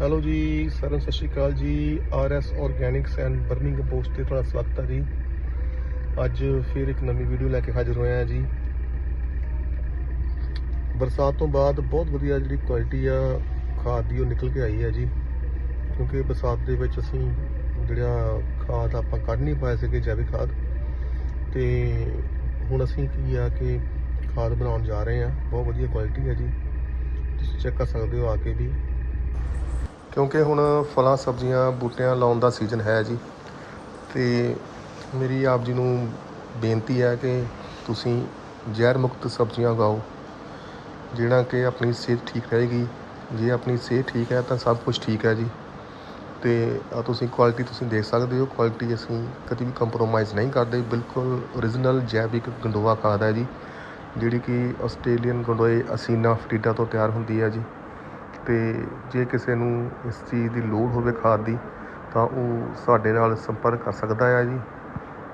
Hello ਜੀ, ਸਾਰਿਆਂ Sat Sri Akal ji. RS Organics and burning post ਤੇ ਤੁਹਾਡਾ ਸਵਾਗਤ ਹੈ ਜੀ। ਅੱਜ ਫਿਰ ਇੱਕ ਨਵੀਂ ਵੀਡੀਓ ਲੈ ਕੇ ਹਾਜ਼ਰ ਹੋਏ ਹਾਂ ਜੀ। ਬਰਸਾਤ ਤੋਂ ਬਾਅਦ ਬਹੁਤ ਵਧੀਆ ਜਿਹੜੀ ਕੁਆਲਿਟੀ ਆ, ਖਾਦ ਦੀ ਉਹ ਨਿਕਲ ਕੇ ਆਈ ਹੈ ਜੀ। ਕਿਉਂਕਿ ਬਰਸਾਤ ਦੇ ਵਿੱਚ ਅਸੀਂ ਜਿਹੜਾ ਖਾਦ ਆਪਾਂ ਕੱਢ ਨਹੀਂ ਪਾਏ ਸੀਗੇ, ਜੈਵਿਕ ਖਾਦ। ਤੇ ਹੁਣ ਅਸੀਂ ਕੀ ਆ ਕਿ ਖਾਦ ਬਣਾਉਣ ਜਾ ਰਹੇ ਹਾਂ। ਬਹੁਤ ਵਧੀਆ ਕੁਆਲਿਟੀ ਹੈ ਜੀ। ਤੁਸੀਂ ਚੈੱਕ ਕਰ ਸਕਦੇ ਹੋ ਆ ਕੇ ਵੀ। ਕਿਉਂਕਿ ਹੁਣ ਫਲਾਂ ਸਬਜ਼ੀਆਂ ਬੂਟਿਆਂ ਲਾਉਣ ਦਾ ਸੀਜ਼ਨ ਹੈ ਜੀ। ਅਤੇ ਮੇਰੀ ਆਪ ਜੀ ਨੂੰ ਬੇਨਤੀ ਹੈ ਕਿ ਤੁਸੀਂ ਜ਼ਹਿਰ ਮੁਕਤ ਸਬਜ਼ੀਆਂ ਉਗਾਓ, ਜਿਹੜਾ ਕਿ ਆਪਣੀ ਸਿਹਤ ਠੀਕ ਰਹੇਗੀ। ਜੇ ਆਪਣੀ ਸਿਹਤ ਠੀਕ ਹੈ ਤਾਂ ਸਭ ਕੁਝ ਠੀਕ ਹੈ ਜੀ। ਤੇ ਆ ਤੁਸੀਂ ਕੁਆਲਿਟੀ ਤੁਸੀਂ ਦੇਖ ਸਕਦੇ ਹੋ ਕੁਆਲਿਟੀ ਅਸੀਂ ਕਦੀ ਵੀ ਕੰਪਰੋਮਾਈਜ਼ ਨਹੀਂ ਕਰਦੇ। ਬਿਲਕੁਲ ਓਰੀਜਨਲ ਜੈਵਿਕ ਗੰਡੋਆ ਖਾਦ ਹੈ ਜੀ, ਜਿਹੜੀ ਕਿ ਆਸਟ੍ਰੇਲੀਅਨ ਗੰਡੋਏ ਅਸੀਨਾ ਫਰੀਡਾ ਤੋਂ ਤਿਆਰ ਹੁੰਦੀ ਹੈ ਜੀ। ਤੇ ਜੇ ਕਿਸੇ ਨੂੰ ਇਸ ਚੀਜ਼ ਦੀ ਲੋੜ ਹੋਵੇ ਖਾਦ ਦੀ, ਤਾਂ ਉਹ ਸਾਡੇ ਨਾਲ ਸੰਪਰਕ ਕਰ ਸਕਦਾ ਆ ਜੀ।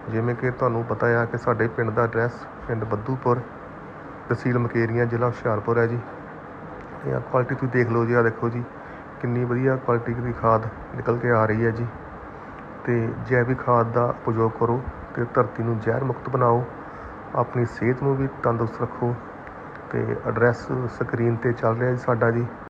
ਜਿਵੇਂ ਕਿ ਤੁਹਾਨੂੰ ਪਤਾ ਆ ਕਿ ਸਾਡੇ ਪਿੰਡ ਦਾ ਐਡਰੈਸ ਪਿੰਡ ਬੱਦੂਪੁਰ, ਤਹਿਸੀਲ ਮਕੇਰੀਆਂ, ਜ਼ਿਲ੍ਹਾ ਹੁਸ਼ਿਆਰਪੁਰ ਹੈ ਜੀ। ਇਹ ਆ ਕੁਆਲਿਟੀ ਤੁਸੀਂ ਦੇਖ ਲਓ ਜੀ ਆ ਦੇਖੋ ਜੀ, ਕਿੰਨੀ ਵਧੀਆ ਕੁਆਲਿਟੀ ਦੀ ਖਾਦ ਨਿਕਲ ਕੇ ਆ ਰਹੀ ਹੈ ਜੀ। ਤੇ ਜੈਵਿਕ ਖਾਦ ਦਾ ਉਪਯੋਗ ਕਰੋ ਤੇ ਧਰਤੀ ਨੂੰ ਜ਼ਹਿਰ ਮੁਕਤ ਬਣਾਓ, ਆਪਣੀ ਸਿਹਤ ਨੂੰ ਵੀ ਤੰਦਰੁਸਤ ਰੱਖੋ। ਤੇ ਐਡਰੈਸ ਸਕਰੀਨ ਤੇ ਚੱਲ ਰਿਹਾ ਜੀ ਸਾਡਾ ਜੀ।